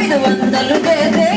ఐదు వందలు పేరే